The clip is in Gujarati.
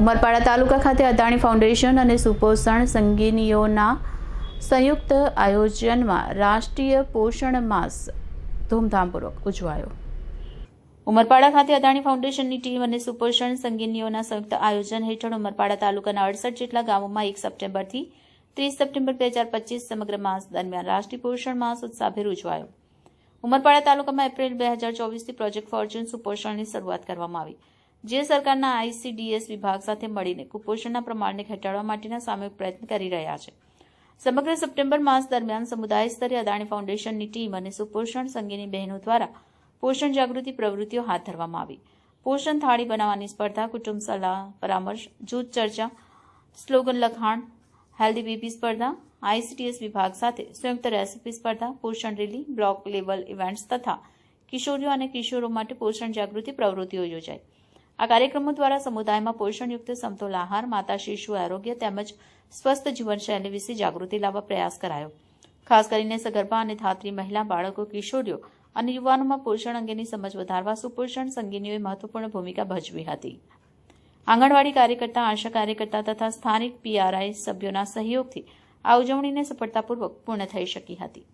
ઉમરપાડા તાલુકા ખાતે અદાણી ફાઉન્ડેશન અને સુપોષણ સંગીનીઓના સંયુક્ત આયોજનમાં રાષ્ટ્રીય પોષણ માસ ધૂમધામપૂર્વક ઉજવાયો. ઉમરપાડા ખાતે અદાણી ફાઉન્ડેશનની ટીમ અને સુપોષણ સંગીનીઓના સંયુક્ત આયોજન હેઠળ ઉમરપાડા તાલુકાના અડસઠ જેટલા ગામોમાં એક સપ્ટેમ્બરથી ત્રીસ સપ્ટેમ્બર બે હજાર પચીસ સમગ્ર માસ દરમિયાન રાષ્ટ્રીય પોષણ માસ ઉત્સાહભેર ઉજવાયો. ઉમરપાડા તાલુકામાં એપ્રિલ બે હજાર ચોવીસથી પ્રોજેક્ટ ફોર્ચ્યુન સુપોષણની શરૂઆત કરવામાં આવી. જે સરકારના આઈસીડીએસ વિભાગ સાથે મળીને કુપોષણના પ્રમાણને ઘટાડવા માટેના સામૂહિક પ્રયત્ન કરી રહ્યા છે. સમગ્ર સપ્ટેમ્બર માસ દરમિયાન સમુદાય સ્તરે અદાણી ફાઉન્ડેશનની ટીમ અને સુપોષણ સંઘની બહેનો દ્વારા પોષણ જાગૃતિ પ્રવૃત્તિઓ હાથ ધરવામાં આવી. પોષણ થાળી બનાવવાની સ્પર્ધા, કુટુંબ સલાહ, પરામર્શ, જૂથ ચર્ચા, સ્લોગન લખાણ, હેલ્ધી બેબી સ્પર્ધા આઈસીટીએસ વિભાગ સાથે સંયુક્ત રેસીપી સ્પર્ધા, પોષણ રેલી બ્લોક લેવલ ઇવેન્ટ્સ તથા કિશોરીઓ અને કિશોરો માટે પોષણ જાગૃતિ પ્રવૃત્તિઓ યોજાઈ. આ કાર્યક્રમો દ્વારા સમુદાયમાં પોષણયુક્ત સમતોલ આહાર, માતા શિશુ આરોગ્ય તેમજ સ્વસ્થ જીવનશૈલી વિશે જાગૃતિ લાવવા પ્રયાસ કરાયો. ખાસ કરીને સગર્ભા અને ધાત્રી મહિલા, બાળકો, કિશોરીઓ અને યુવાનોમાં પોષણ અંગેની સમજ વધારવા સુપોષણ સંગીનીઓએ મહત્વપૂર્ણ ભૂમિકા ભજવી હતી. આંગણવાડી કાર્યકર્તા, આશા કાર્યકર્તા તથા સ્થાનિક પીઆરઆઈ સભ્યોના સહયોગથી આ ઉજવણીને સફળતાપૂર્વક પૂર્ણ થઈ શકી હતી.